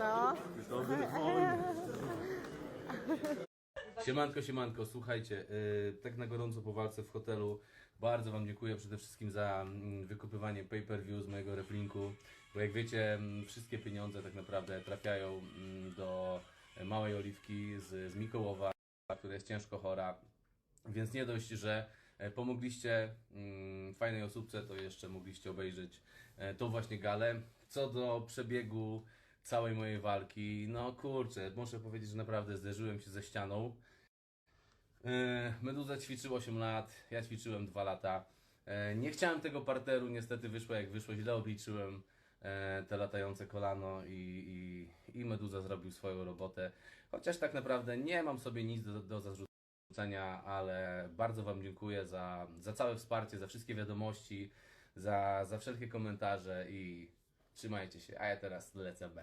No. Siemanko, siemanko, słuchajcie, yy, tak na gorąco po walce w hotelu, bardzo Wam dziękuję przede wszystkim za mm, wykupywanie pay-per-view z mojego reflinku, bo jak wiecie, mm, wszystkie pieniądze tak naprawdę trafiają mm, do małej Oliwki z, z Mikołowa, która jest ciężko chora, więc nie dość, że e, pomogliście mm, fajnej osóbce, to jeszcze mogliście obejrzeć e, tą właśnie galę. Co do przebiegu całej mojej walki, no kurczę, muszę powiedzieć, że naprawdę zderzyłem się ze ścianą. E, Meduza ćwiczył 8 lat, ja ćwiczyłem 2 lata. E, Nie chciałem tego parteru, niestety wyszło jak wyszło, źle obliczyłem e, te latające kolano i, i, i Meduza zrobił swoją robotę. Chociaż tak naprawdę nie mam sobie nic do, do zarzucenia, ale bardzo Wam dziękuję za, za całe wsparcie, za wszystkie wiadomości, za, za wszelkie komentarze i trzymajcie się, a ja teraz lecę w.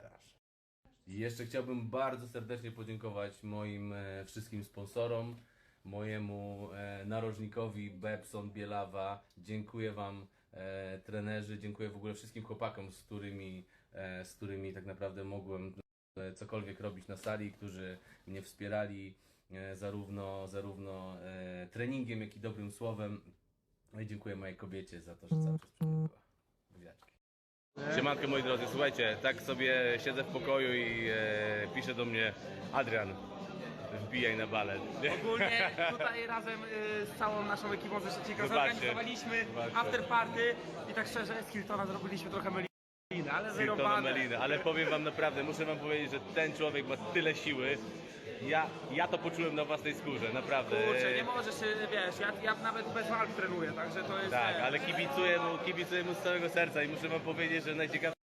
I Jeszcze chciałbym bardzo serdecznie podziękować moim e, wszystkim sponsorom, mojemu e, narożnikowi Bepson Bielawa. Dziękuję Wam e, trenerzy, dziękuję w ogóle wszystkim chłopakom, z którymi, z którymi tak naprawdę mogłem cokolwiek robić na sali, którzy mnie wspierali zarówno, zarówno treningiem, jak i dobrym słowem. No i dziękuję mojej kobiecie za to, że cały czas przy mnie była. Buziaczki. Siemanko moi drodzy, słuchajcie, tak sobie siedzę w pokoju i e, pisze do mnie Adrian, wbijaj na balet. Ogólnie tutaj razem y, z całą naszą ekipą ze Szczecinka Zobaczcie. zorganizowaliśmy Zobaczcie. after party i tak szczerze z Hiltona zrobiliśmy trochę meliny, ale Hiltona. Meliny, ale powiem wam naprawdę, muszę wam powiedzieć, że ten człowiek ma tyle siły. Ja, ja to poczułem na własnej skórze, naprawdę. Kurczę, nie możesz się, wiesz, ja, ja nawet bez walk trenuję, także to jest... Tak, ale kibicuję mu, kibicuję mu z całego serca i muszę wam powiedzieć, że najciekawsze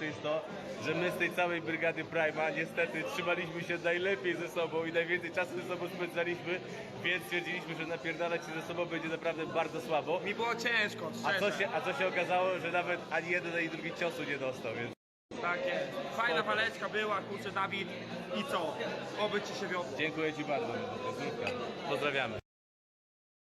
jest to, że my z tej całej brygady Prima niestety trzymaliśmy się najlepiej ze sobą i najwięcej czasu ze sobą spędzaliśmy, więc stwierdziliśmy, że napierdalać się ze sobą będzie naprawdę bardzo słabo. Mi było ciężko, A szczerze. co się, a co się okazało, że nawet ani jeden, ani drugi ciosu nie dostał, więc Tak jest. Fajna waleczka była, kurczę, Dawid. I co? Oby ci się wiodło. dziękuję Ci bardzo. Zdrówka. Pozdrawiamy.